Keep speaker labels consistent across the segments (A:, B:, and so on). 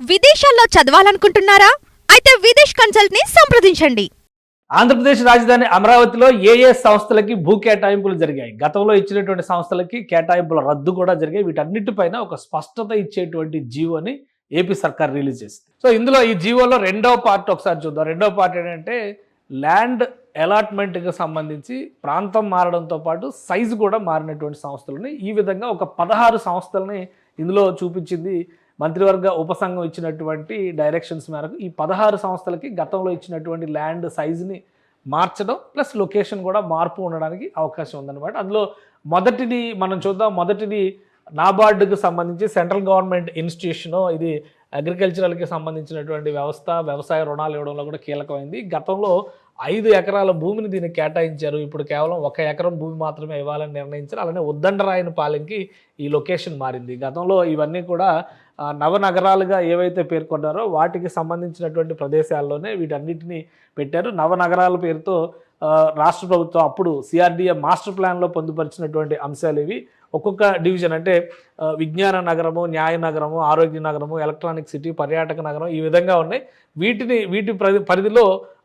A: విదేశాల్లో చదవాలనుకుంటున్నారా? అయితే విదేశ్ కన్సల్ట్ని సంప్రదించండి.
B: ఆంధ్రప్రదేశ్ రాజధాని అమరావతిలో ఏ ఏ సంస్థలకి భూ కేటాయింపులు జరిగాయి. గతంలో ఇచ్చినటువంటి సంస్థలకి కేటాయింపుల రద్దు కూడా జరిగాయి. వీటన్నిటిపైన ఒక స్పష్టత ఇచ్చేటువంటి జీవోని ఏపీ సర్కార్ రిలీజ్ చేసింది. సో ఇందులో ఈ జీవోలో రెండవ పార్ట్ ఒకసారి చూద్దాం. రెండవ పార్ట్ ఏంటంటే ల్యాండ్ అలాట్మెంట్కి సంబంధించి ప్రాంతం మారడంతో పాటు సైజు కూడా మారినటువంటి సంస్థలని ఈ విధంగా ఒక పదహారు సంస్థలని ఇందులో చూపించింది మంత్రివర్గ ఉపసంఘం ఇచ్చినటువంటి డైరెక్షన్స్ మేరకు ఈ పదహారు సంస్థలకి గతంలో ఇచ్చినటువంటి ల్యాండ్ సైజుని మార్చడం ప్లస్ లొకేషన్ కూడా మార్పు ఉండడానికి అవకాశం ఉందన్నమాట. అందులో మొదటిది మనం చూద్దాం. మొదటిది నాబార్డుకు సంబంధించి సెంట్రల్ గవర్నమెంట్ ఇన్స్టిట్యూషన్ ఇది అగ్రికల్చరల్కి సంబంధించినటువంటి వ్యవస్థ వ్యవసాయ రుణాలు ఇవ్వడంలో కూడా కీలకమైంది. గతంలో ఐదు ఎకరాల భూమిని దీనికి కేటాయించారు. ఇప్పుడు కేవలం ఒక ఎకరం భూమి మాత్రమే ఇవ్వాలని నిర్ణయించారు. అలానే ఉద్దండరాయని పాలెంకి ఈ లొకేషన్ మారింది. గతంలో ఇవన్నీ కూడా నవనగరాలుగా ఏవైతే పేర్కొన్నారో వాటికి సంబంధించినటువంటి ప్రదేశాల్లోనే వీటన్నిటిని పెట్టారు. నవనగరాల పేరుతో రాష్ట్ర ప్రభుత్వం అప్పుడు సిఆర్డిఏ మాస్టర్ ప్లాన్లో పొందుపరిచినటువంటి అంశాలు ఇవి. ఒక్కొక్క డివిజన్ అంటే విజ్ఞాన నగరము న్యాయ నగరము ఆరోగ్య నగరము ఎలక్ట్రానిక్ సిటీ పర్యాటక నగరం ఈ విధంగా ఉన్నాయి. వీటిని వీటి పరి పరిధిలో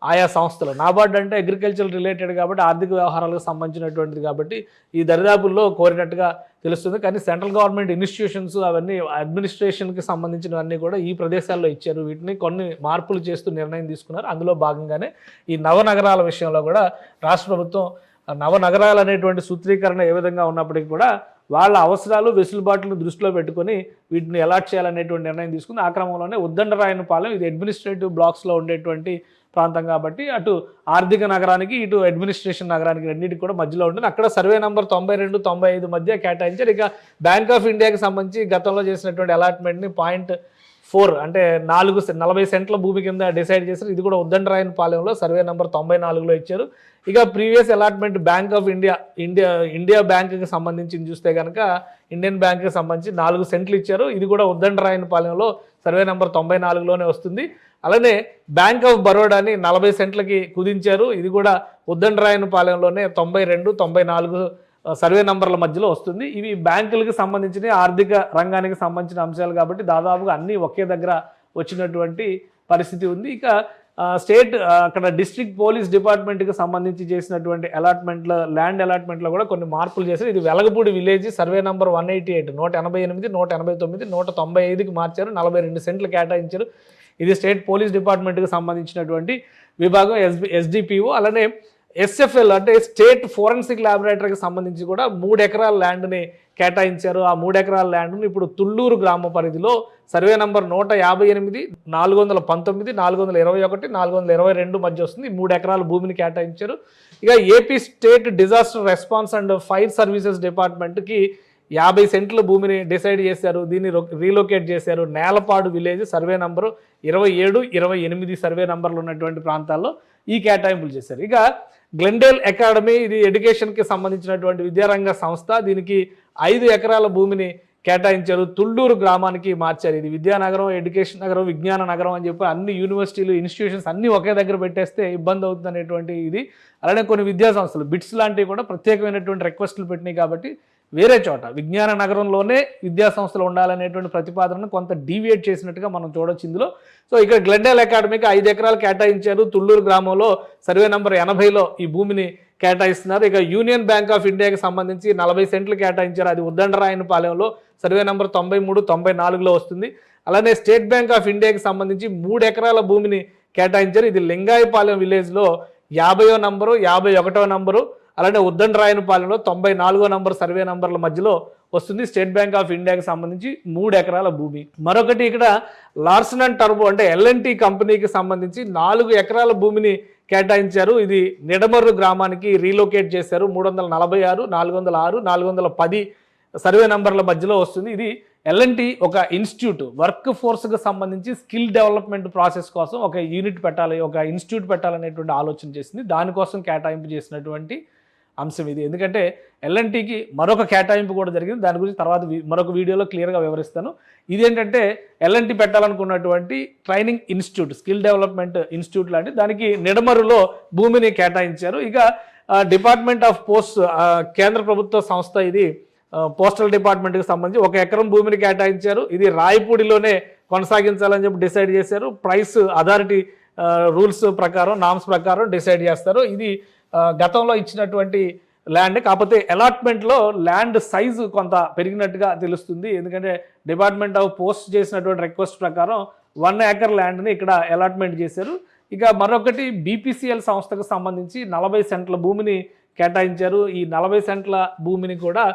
B: ఆయా సంస్థలు. నాబార్డ్ అంటే అగ్రికల్చర్ రిలేటెడ్ కాబట్టి ఆర్థిక వ్యవహారాలకు సంబంధించినటువంటిది కాబట్టి ఈ దరిదాపుల్లో కోరినట్టుగా తెలుస్తుంది. కానీ సెంట్రల్ గవర్నమెంట్ ఇన్స్టిట్యూషన్స్ అవన్నీ అడ్మినిస్ట్రేషన్కి సంబంధించినవన్నీ కూడా ఈ ప్రదేశాల్లో ఇచ్చారు. వీటిని కొన్ని మార్పులు చేస్తూ నిర్ణయం తీసుకున్నారు. అందులో భాగంగానే ఈ నవనగరాల విషయంలో కూడా రాష్ట్ర ప్రభుత్వం నవనగరాలు అనేటువంటి సూత్రీకరణ ఏ విధంగా ఉన్నప్పటికీ కూడా వాళ్ళ అవసరాలు వెసులుబాట్లను దృష్టిలో పెట్టుకొని వీటిని అలాట్ చేయాలనేటువంటి నిర్ణయం తీసుకుంది. ఆ క్రమంలోనే ఉద్దండరాయనపాలెం ఇది అడ్మినిస్ట్రేటివ్ బ్లాక్స్లో ఉండేటువంటి ప్రాంతం కాబట్టి అటు ఆర్థిక నగరానికి ఇటు అడ్మినిస్ట్రేషన్ నగరానికి రెండింటికి కూడా మధ్యలో ఉంటుంది. అక్కడ సర్వే నంబర్ తొంభై రెండు తొంభై ఐదు మధ్య కేటాయించారు. ఇక బ్యాంక్ ఆఫ్ ఇండియాకి సంబంధించి గతంలో చేసినటువంటి అలాట్మెంట్ని పాయింట్ ఫోర్ అంటే నాలుగు సె- నలభై సెంట్ల భూమి కింద డిసైడ్ చేశారు. ఇది కూడా ఉద్దండరాయన పాలెంలో సర్వే నెంబర్ తొంభై నాలుగులో ఇచ్చారు. ఇక previous allotment bank of India India India బ్యాంక్కి సంబంధించి చూస్తే కనుక ఇండియన్ బ్యాంక్కి సంబంధించి నాలుగు సెంట్లు ఇచ్చారు. ఇది కూడా ఉద్దండరాయన పాలెంలో సర్వే నెంబర్ తొంభై నాలుగులోనే వస్తుంది. అలానే బ్యాంక్ ఆఫ్ బరోడాని నలభై సెంట్లకి కుదించారు. ఇది కూడా ఉద్దండరాయన పాలెంలోనే తొంభై రెండు తొంభై నాలుగు సర్వే నంబర్ల మధ్యలో వస్తుంది. ఇవి బ్యాంకులకు సంబంధించిన ఆర్థిక రంగానికి సంబంధించిన అంశాలు కాబట్టి దాదాపుగా అన్నీ ఒకే దగ్గర వచ్చినటువంటి పరిస్థితి ఉంది. ఇక స్టేట్ అక్కడ డిస్ట్రిక్ట్ పోలీస్ డిపార్ట్మెంట్కి సంబంధించి చేసినటువంటి అలాట్మెంట్లో ల్యాండ్ అలాట్మెంట్లో కూడా కొన్ని మార్పులు చేశారు. ఇది Velagapudi village survey number one eighty eight నూట ఎనభై ఎనిమిది నూట ఎనభై తొమ్మిది నూట తొంభై ఐదుకి మార్చారు. నలభై రెండు సెంట్లు కేటాయించారు. ఇది స్టేట్ పోలీస్ డిపార్ట్మెంట్కి సంబంధించినటువంటి విభాగం ఎస్బి ఎస్డిపిఓ. అలానే ఎస్ఎఫ్ఎల్ అంటే స్టేట్ ఫోరెన్సిక్ ల్యాబొరేటరీకి సంబంధించి కూడా మూడు ఎకరాల ల్యాండ్ని కేటాయించారు. ఆ మూడు ఎకరాల ల్యాండ్ని ఇప్పుడు తుళ్ళూరు గ్రామ పరిధిలో సర్వే నంబర్ నూట యాభై ఎనిమిది నాలుగు వందల పంతొమ్మిది నాలుగు వందల ఇరవై ఒకటి నాలుగు వందల ఇరవై రెండు మధ్య వస్తుంది. మూడు ఎకరాల భూమిని కేటాయించారు. ఇక AP state disaster response and fire services డిపార్ట్మెంట్కి యాభై సెంట్ల భూమిని డిసైడ్ చేశారు దీన్ని రొ- రీలొకేట్ చేశారు నేలపాడు విలేజ్ సర్వే నంబరు ఇరవై ఏడు ఇరవై ఎనిమిది సర్వే నంబర్లు ఉన్నటువంటి ప్రాంతాల్లో ఈ కేటాయింపులు చేశారు. ఇక గ్లెండేల్ అకాడమీ ఇది ఎడ్యుకేషన్కి సంబంధించినటువంటి విద్యారంగ సంస్థ దీనికి ఐదు ఎకరాల భూమిని కేటాయించారు. తుళ్ళూరు గ్రామానికి మార్చారు. ఇది విద్యానగరం ఎడ్యుకేషన్ నగరం విజ్ఞాన నగరం అని చెప్పి అన్ని యూనివర్సిటీలు ఇన్స్టిట్యూషన్స్ అన్నీ ఒకే దగ్గర పెట్టేస్తే ఇబ్బంది అవుతుంది అనేటువంటి ఇది. అలానే కొన్ని విద్యా సంస్థలు బిట్స్ లాంటివి కూడా ప్రత్యేకమైనటువంటి రిక్వెస్ట్లు పెట్టినాయి కాబట్టి వేరే చోట విజ్ఞాన నగరంలోనే విద్యా సంస్థలు ఉండాలనేటువంటి ప్రతిపాదనను కొంత డీవియేట్ చేసినట్టుగా మనం చూడొచ్చు ఇందులో. సో ఇక్కడ గ్లెండెల్ అకాడమీకి ఐదు ఎకరాలు కేటాయించారు. తుళ్ళూరు గ్రామంలో సర్వే నంబర్ ఎనభైలో ఈ భూమిని కేటాయిస్తున్నారు. ఇక యూనియన్ బ్యాంక్ ఆఫ్ ఇండియాకి సంబంధించి నలభై సెంట్లు కేటాయించారు. అది ఉద్దండరాయనపాలెంలో సర్వే నంబర్ తొంభై మూడు తొంభై నాలుగులో వస్తుంది. అలానే స్టేట్ బ్యాంక్ ఆఫ్ ఇండియాకి సంబంధించి మూడు ఎకరాల భూమిని కేటాయించారు. ఇది లింగాయపాలెం విలేజ్లో యాభయో నంబరు యాభై ఒకటో నంబరు. అలానే ఉద్దండరాయనపాలెంలో తొంభై నాలుగో నంబర్ సర్వే నంబర్ల మధ్యలో వస్తుంది. స్టేట్ బ్యాంక్ ఆఫ్ ఇండియాకి సంబంధించి మూడు ఎకరాల భూమి. మరొకటి ఇక్కడ లార్సన్ అండ్ టర్బో అంటే ఎల్ఎన్టీ కంపెనీకి సంబంధించి నాలుగు ఎకరాల భూమిని కేటాయించారు. ఇది నిడమర్రు గ్రామానికి రీలొకేట్ చేశారు. మూడు వందల నలభై ఆరు నాలుగు వందల ఆరు నాలుగు వందల పది సర్వే నంబర్ల మధ్యలో వస్తుంది. ఇది ఎల్ఎన్టీ ఒక ఇన్స్టిట్యూట్. వర్క్ ఫోర్స్కి సంబంధించి స్కిల్ డెవలప్మెంట్ ప్రాసెస్ కోసం ఒక యూనిట్ పెట్టాలి ఒక ఇన్స్టిట్యూట్ పెట్టాలనేటువంటి ఆలోచన చేసింది. దానికోసం కేటాయింపు చేసినటువంటి అంశం ఇది. ఎందుకంటే ఎల్ఎన్టీకి మరొక కేటాయింపు కూడా జరిగింది. దాని గురించి తర్వాత మరొక వీడియోలో క్లియర్గా వివరిస్తాను. ఇదేంటంటే L N T పెట్టాలనుకున్నటువంటి training institute skill development institute లాంటి దానికి నిడమరులో భూమిని కేటాయించారు. ఇక డిపార్ట్మెంట్ ఆఫ్ పోస్ట్ కేంద్ర ప్రభుత్వ సంస్థ ఇది పోస్టల్ డిపార్ట్మెంట్కి సంబంధించి ఒక ఎకరం భూమిని కేటాయించారు. ఇది రాయపూడిలోనే కొనసాగించాలని చెప్పి డిసైడ్ చేశారు. ప్రైస్ అథారిటీ రూల్స్ ప్రకారం నామ్స్ ప్రకారం డిసైడ్ చేస్తారు. ఇది గతంలో ఇచ్చినటువంటి ల్యాండ్ కాకపోతే అలాట్మెంట్లో ల్యాండ్ సైజు కొంత పెరిగినట్టుగా తెలుస్తుంది. ఎందుకంటే డిపార్ట్మెంట్ ఆఫ్ పోస్ట్ చేసినటువంటి రిక్వెస్ట్ ప్రకారం వన్ ఏకర్ ల్యాండ్ని ఇక్కడ అలాట్మెంట్ చేశారు. ఇక మరొకటి బీపీసీఎల్ సంస్థకు సంబంధించి నలభై సెంట్ల భూమిని కేటాయించారు. ఈ నలభై సెంట్ల భూమిని కూడా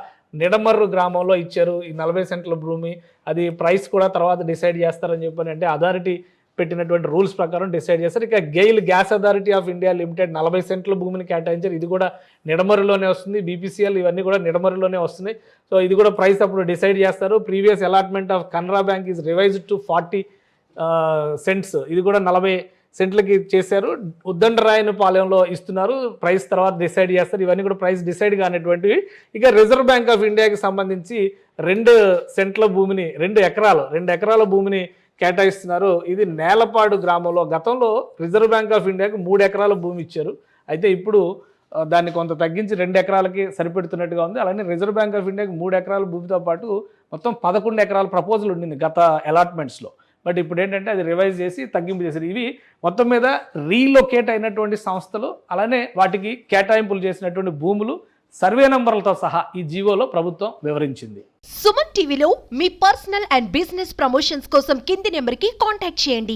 B: నిడమర్రు గ్రామంలో ఇచ్చారు. ఈ నలభై సెంట్ల భూమి అది ప్రైస్ కూడా తర్వాత డిసైడ్ చేస్తారని చెప్పని అంటే అథారిటీ పెట్టినటువంటి రూల్స్ ప్రకారం డిసైడ్ చేస్తారు ఇక GAIL gas authority of India limited నలభై సెంట్ల భూమిని కేటాయించారు. ఇది కూడా నిడమరులోనే వస్తుంది. బీపీసీఎల్ ఇవన్నీ కూడా నిడమరులోనే వస్తున్నాయి. సో ఇది కూడా ప్రైస్ అప్పుడు డిసైడ్ చేస్తారు. Previous allotment of Canara bank is revised to forty cents. ఇది కూడా నలభై సెంట్లకి చేశారు. ఉద్దండరాయని పాలెంలో ఇస్తున్నారు. ప్రైస్ తర్వాత డిసైడ్ చేస్తారు. ఇవన్నీ కూడా ప్రైస్ డిసైడ్ కానటువంటివి. ఇక రిజర్వ్ బ్యాంక్ ఆఫ్ ఇండియాకి సంబంధించి రెండు సెంట్ల భూమిని రెండు ఎకరాలు రెండు ఎకరాల భూమిని కేటాయిస్తున్నారు. ఇది నేలపాడు గ్రామంలో గతంలో రిజర్వ్ బ్యాంక్ ఆఫ్ ఇండియాకి మూడు ఎకరాల భూమి ఇచ్చారు. అయితే ఇప్పుడు దాన్ని కొంత తగ్గించి రెండు ఎకరాలకి సరిపెడుతున్నట్టుగా ఉంది. అలానే రిజర్వ్ బ్యాంక్ ఆఫ్ ఇండియాకి మూడు ఎకరాల భూమితో పాటు మొత్తం పదకొండు ఎకరాల ప్రపోజల్ ఉండింది గత అలాట్మెంట్స్లో బట్ ఇప్పుడు ఏంటంటే అది రివైజ్ చేసి తగ్గింపు చేశారు. ఇవి మొత్తం మీద రీలొకేట్ అయినటువంటి సంస్థలు అలానే వాటికి కేటాయింపులు చేసినటువంటి భూములు సర్వే నంబర్లతో సహా ఈ జీవోలో ప్రభుత్వం వివరించింది.
C: సుమన్ టీవీలో మీ పర్సనల్ అండ్ బిజినెస్ ప్రమోషన్స్ కోసం కింది నెంబర్కి కాంటాక్ట్ చేయండి.